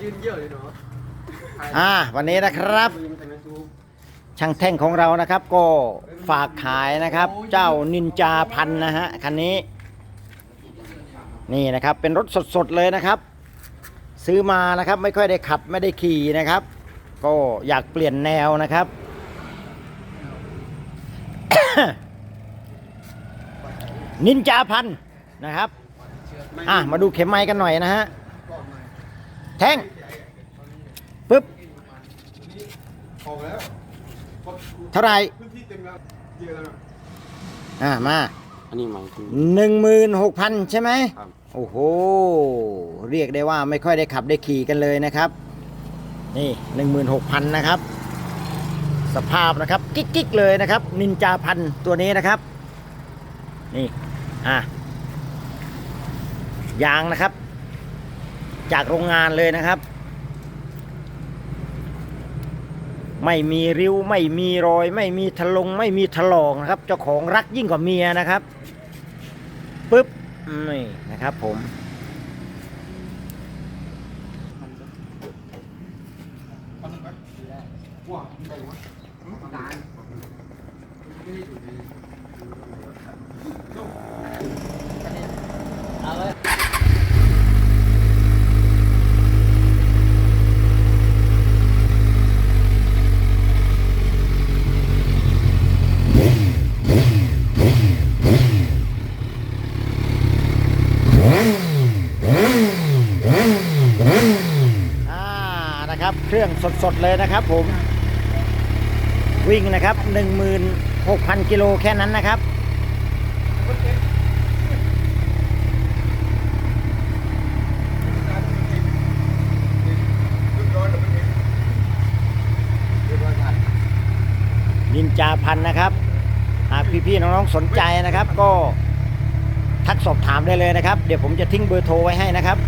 ยืนเยี่ยวอยู่เนาะอ่าวันนี้นะครับ ช่างแท่งของเรานะครับ ก็ฝากขายนะครับ เจ้านินจาพันนะฮะคันนี้ นี่นะครับเป็นรถสดๆเลยนะครับ ซื้อมานะครับไม่ค่อยได้ขับไม่ได้ขี่นะครับ ก็อยากเปลี่ยนแนวนะครับ นินจาพันนะครับ อะมาดูเข็มไม้กันหน่อยนะฮะ แท่งปึ๊บออกแล้วเท่าไหร่พื้นที่เต็มแล้วเยอะแล้วอ่ามาอันนี้หมายถึงหนึ่งหมื่นหกพันใช่ไหมครับโอ้โห เรียกได้ว่าไม่ค่อยได้ขับได้ขี่กันเลยนะครับ นี่หนึ่งหมื่นหกพันนะครับ สภาพนะครับ กิ๊กๆเลยนะครับ นินจาพันตัวนี้นะครับ นี่ อะยางนะครับ จากโรงงานเลยนะครับ ไม่มีริ้วไม่มีรอย ไม่มีถลงไม่มีถลอกนะครับ เจ้าของรักยิ่งกว่าเมียนะครับปึ๊บนี่นะครับผมว้าวไปวะตายไม่ได้ดูดี อ่า นะครับ เครื่องสดๆเลยนะครับ ผม วิ่งนะครับ16,000กิโลแค่นั้นนะครับนินจาพันนะครับหากพี่ๆน้องๆสนใจนะครับ ก็ทักสอบถามได้เลยนะครับ เดี๋ยวผมจะทิ้งเบอร์โทรไว้ให้นะครับ